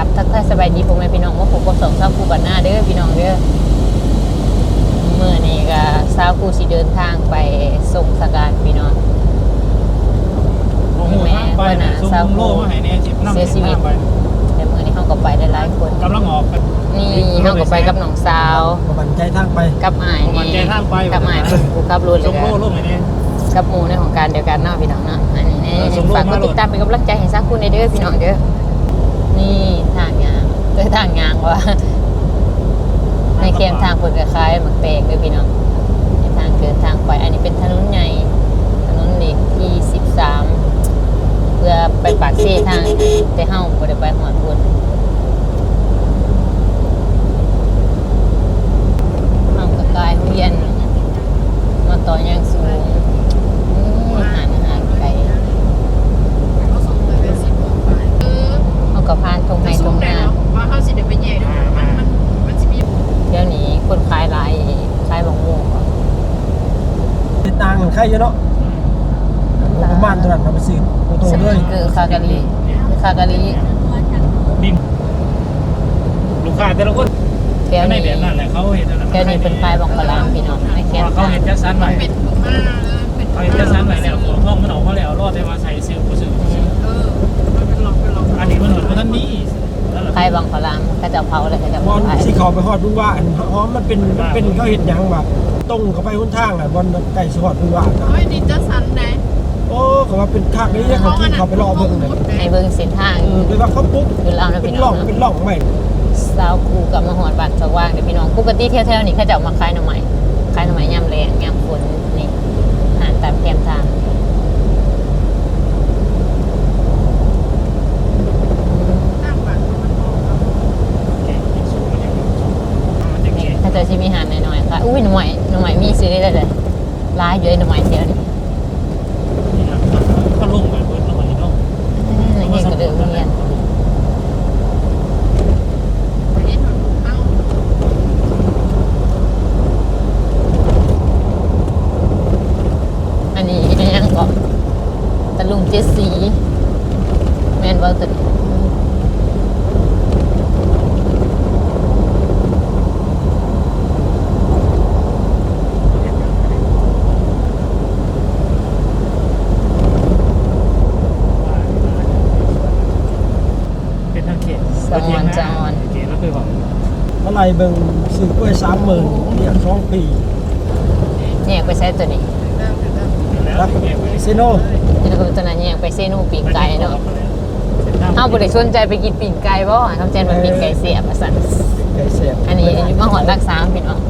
กับทักทายสบายดีพ่อแม่พี่น้องว่าผมกับสองสาวคู่กันหน้าเด้อพี่น้องเด้อเมื่อนี้ก็สาวคู่สิเดินทางไปส่งสการพี่น้องโอ้โหทางไปนะซุ่มโล่มาให้แน่สิบน้ำเสียชีวิตไปแต่เมื่อนี้เขาก็ไปได้หลายคนกำลังออกกันนี่เขาก็ไปกับน้องสาวประมันใจทางไปกับอายมันใจนี่ทางไปกับอายกูขับรถเลซุ่ยมกัโล่นโล่ให้แน่กับหมูในของการเดียวกันเนาะพี่น้องเนาะอันนี้นี่เออส่งรูปฝากกดมาโหลดติดตามเป็นกำลังใจให้สักคุณในเด้อพี่น้องเด้อนี่ทางยางเด้อทางยาง ว่าในเกมทางเปิดกระคล้ายหมักแตกเด้อพี่น้องในทางเกินทางไปอันนี้เป็นถนนใหญ่ถนนเล็กที่13เพื่อไปปากเซ่ทางแต่เฮาบ่ได้ไปหอดพุ่นเฮาก็กลายเวียน มาต่อยางสูงอืมอาหารอาหารไก่เขาก็พานตรงไหนตรงหน้า ว่าเขาสิเดี๋ยวไปแย่ด้วยมันมันมันสิมี เดี๋ยวนี้คนขายหลายขายบางโมง ติดตางกันใครเยอะเนาะประมาณเท่านั้นเราไปซื้อโตสๆเลมิยงเกอร์คากะลีคากะลีดินลูกค้าแต่ละคนแถวในนี้แบบนั้นแหละเขาเห็นนั่นแถวนี้เป็นขายบางกะลามพี่น้องในแคมป์เขาเห็นจัดสรรไว้เป็นถุงมาเลยเป็นเขาเห็นจัดสรรไว้แล้วของห้องมันออกมาแล้วรอดได้มาใส่ซื้อผู้ซื้อเออมันเป็นหลอกเป็นหลอกอันนี้มันเหมือนว่าท่านนี้ขายบางกะลามก็จะเผาเลยก็จะบอลขายสีขาวไปฮอดดูว่าอันอ๋อมันเป็นมันเป็นเขาเห็นยังแบบ ตรงเข้าไปหุ้นทางน่ะบอลไก่สฮอดดูว่านะเฮ้ยดิจะสันไหนโอ้เขาว่าเป็นคากนี้เขาที่เขาไปรอเบิ่งน่ะในเบิ่งเส้นทางเออไปว่าเขาปุ๊บคือเรานะเป็พี่นน้ร่อองงเนาะเป็นร่องใหม่สาวคูกับมาหอดบานสว่างเดี๋ยวพี่น้องปกติเที่ยวๆนี่เขาจะเอามาขายหน่อไม้ขายหน่อไม้ยามแรงยามฝนนี่หานตามแคมทางตั้งบัตรมันพอแกงกินสูงมันอย่างมันจะแก่ถ้าเจอชิมีหาน หน่อยๆค่ะอุ้ยหน่อไม้หน่อไม้มีซื้อได้เลยร้ายเยอะหน่อไม้เดียวนี่นี่นะเขาลงไปเบิดลงไปเนาะนี่เห็นก็เดิมเรียนไปเล่นหนูเอ้าอันนี้อันนี้ยังก็ตะลุงเจดสีแมนเวอร์ตัวนี้เป็นทางเขตเขตแล้วคือบอก อะไร เบิ่งซื้อกล้วย30,000เนี่ย2ปีเนี่ยไปใช้ตัวนี้เริ่มเริ่มรักเซโนนี่ก็ตัวนั้นเนี่ยไปเซนูปีกไก่เนาะเฮาบ่ได้สนใจไปกินปีกไก่บ่ทำใจมันปีกไก่เสียบว่าซั่นไก่เสียบอันนี้อยู่มาหอดรักษาพี่น้อง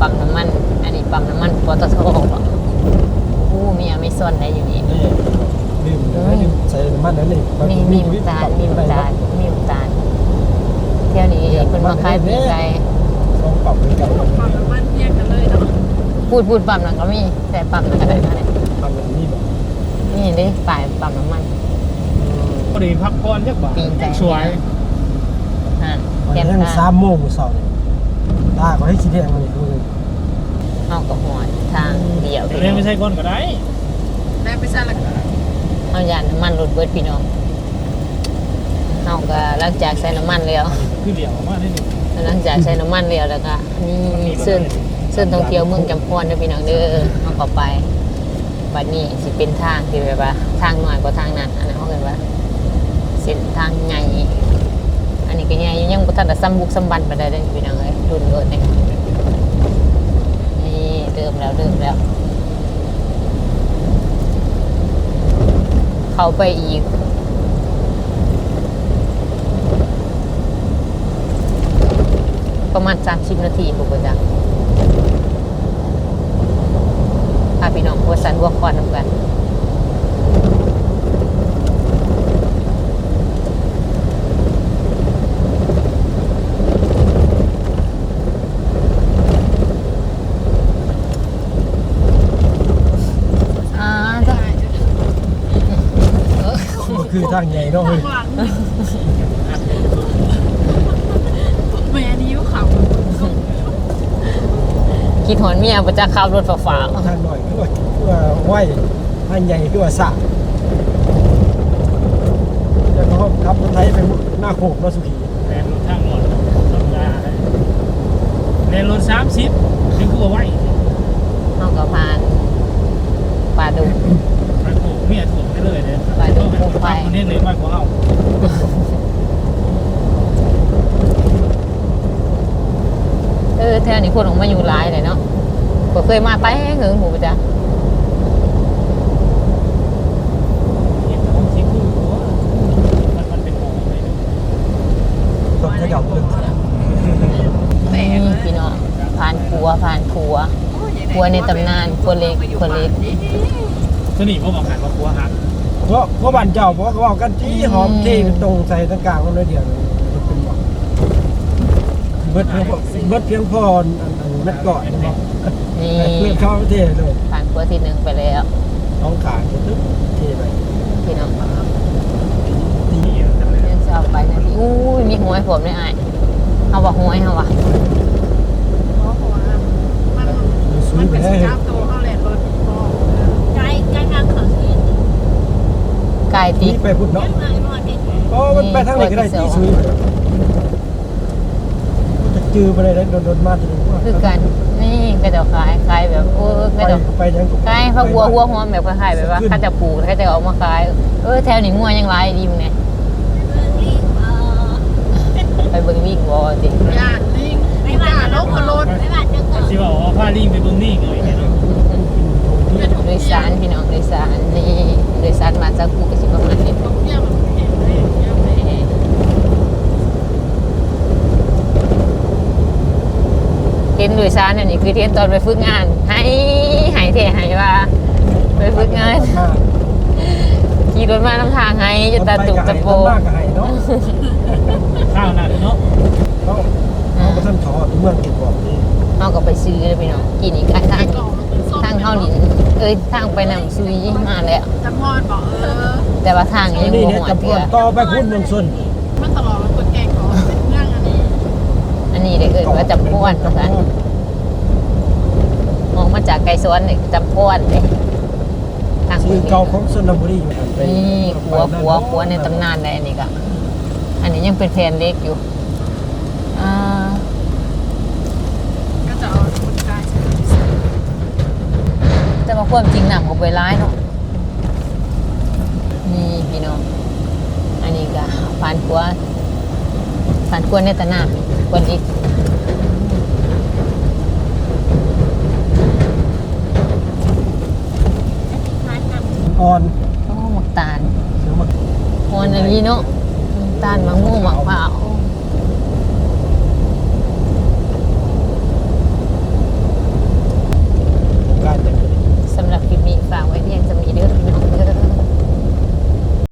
ปั๊มน้ำมัน อันนี้ปั๊มน้ำมันปตทอู้มีอเมซอนได้อยู่นี่นี่ดื่มดื่มใส่น้ำมันนั่นนี่มีมีน้ำตาลมีน้ำตาลมีน้ำตาล เที่ยวนี้เพิ่นมาขายปีกไก่ลองปรับเป็นไก่ความแบบมันเทียบกันเลยเนาะพูดพูดปั๊มนั่นก็มีแต่ปั๊มนั่นก็ได้มาเนี่ยทำแบบนี้แบบนี่ได้ป้ายปั๊มน้ำมันพอดีพักผ่อนจักบาทปีนไก่สวยฮะวันแก้มนี้ทางสามโมงเสาร์ตาก็ให้ชี้แดงมาเลยดูเลยเฮาก็หอดทางเดียวพี่เรียน้นองไม่ใช่ก้อนก็ได้ได้ไปซ่าละกันเฮายานน้ำมันรถเบิดพี่น้อง เฮาก็หลังจากใส่น้ำมันแล้วคือเดี่ยวมากนิดนึงหลังจากใช้น้ำมันแล้วแล้วก็นี่เส้นเส้นท่องเที่ยวเมืองจำพรเด้อพี่น้องเด้อเอาเข้าไปบัดนี้สิเป็นทางที่แบบว่าทางหน่อยกว่าทางนั้นอันนั้นเขาเรียกว่าเส้นทางใหญ่อันนี้ก็ใหญ่อยู่ยังบ่ทันได้ซ้ำบุกซ้ำบันไปได้เด้อพี่น้องเอ้ยรุ่นเกิดนี่นี่เริ่มแล้วเริ่มแล้วเข้าไปอีก ประมาณ 30 นาทีผมก็จะพาพี่น้องหัวสันหัวคอนนำกันอ่าจ้ะคือทางใหญ่เนาะเฮ้ย หลังแม่นี้เขา คิดหอนเมียประจะขับรถฝ่าๆทางหน่อยคือว่าคือว่าไหวทางใหญ่คือว่าสระแล้วก็ขับรถไทยไปหน้าโขกเนาะสุขีแลนรถทางหมดธรรมดาแลนรถสามสิบนี่คือว่าไหวเฮาก็ผ่านป่าดุมันถูกเมียถูกไปเลยเนี่ยไปดูโคมไฟคนนี้เลยมากกว่าเอา เออแถวนี้คนออกมาอยู่หลายเลยเนาะบ่เคยมาแต่หึงหมูจ้ะเห็นของสีคู่หัวมันมันเป็นของอะไรเนี่ยต้องขยับเลยแต่นี่พี่น้องผ่านครัวผ่านครัวครัวในตำนานครัวเล็กครัวเล็กตัวนี้ผมบอกหันว่าครัวหักเพราะเพราะบ้านเจ้าเพราะเขาบอกกันที่หอมที่ตรงใส่ตรงกลางมันเลยเดียวมันเป็นบอก เบิดเพียงพอเบิดเพียงพออันอันเม็ดก่อนบอกนี่เลือกเข้าเทเลยผ่านครัวที่หนึ่งไปแล้วต้องขายก็ตึ๊บเทไปพี่น้องตีนี่ทำไมเรื่องจะเอาไปนะพี่อู้ยมีหวยผมเลยไอ้ายเอาว่าหวยเอาว่ะเพราะว่ามันมันเป็นสครับตัวเขาแหละรถพ่อไกลไกลทางเขาที่ไก่ตินี่ไปพุ่นเลี้เนาะยงมาหน่อยเด็กโอ้มันไปทางไหนก็ได้ที่ซื้อมัน จะจือไปเลยแล้วโดนๆมาถึงว่าคือกันนี่ก็จะขายขายแบบโอ้ยไปก็จะไปยังขายผักบัวหัวหอมแบบคล้ายๆแบบว่าเขาจะปลูกแล้วเขาจะเอามาขายเออแถวนี้งัวยังหลายดีมึงเนี่ยเมืองรีบเออไปเบิ่งวิ่งวอสิญาติลิงไม่ไม่ว่าว่าจะลลงงกับรถไม่ว่าจะเกิดที่ว่าอ๋อผ้าลิงไปเบิ้งนี่ไงเนี่ยเนาะโดยสารพี่น้องโดยสารนี่โดยสารมาจากกูก็สิประมาณนี้ ตรงเนี้ยมันเห็นเลยเนี่ยไม่เห็น เห็นโดยสารอันนี้คือเทียนตอนไปฝึกงานให้ให้เทให้ว่า ไปฝึกงานขี่รถมาทางทางให้จนตาตุกตะโปมากกับไห้เนาะข้าวนั่นเนาะเขาเขาก็ท่านถอดเมืองกินบอกนี่เอาก็ไปซื้อเลยพี่น้องกินอีกทางกล่องมันเป็นส้มทางเข้าหลินเอ้ยทางไปนำซุยมาแล้วจำพอนบอกเออแต่ว่าทางยังนี่บ่เนี่ยหัวจะพเถื่ออต่อไปพุ่นเมืองส่วนมันตลอดมันกดแกงก่อนเป็นเรื่องอันนี้ อันนี้เด็กเอิ้นว่าจำพวนว่าซั่นมองมา จากไกลสวนนี่จำพวนเด้ทางชื่อเก่าของสนบุรีอยู่นี่ขัวขัวขัวในตำนานเลยอันนี้ก็อันนี้ยังเป็นแผ่นเล็กอยู่อ่าก็จะเอาคนกายแต่ว่าความจริงหนำกับใบร้ายเนาะนี่พี่น้องอันนี้ก็ผ่านขัวผ่านขัวในตะนามกวนอีก ทานน อ่อนโอ้หมักตาลเสือมกอ่อนอันนี้เนาะหมักตาลมะม่วงหมักเปล่าว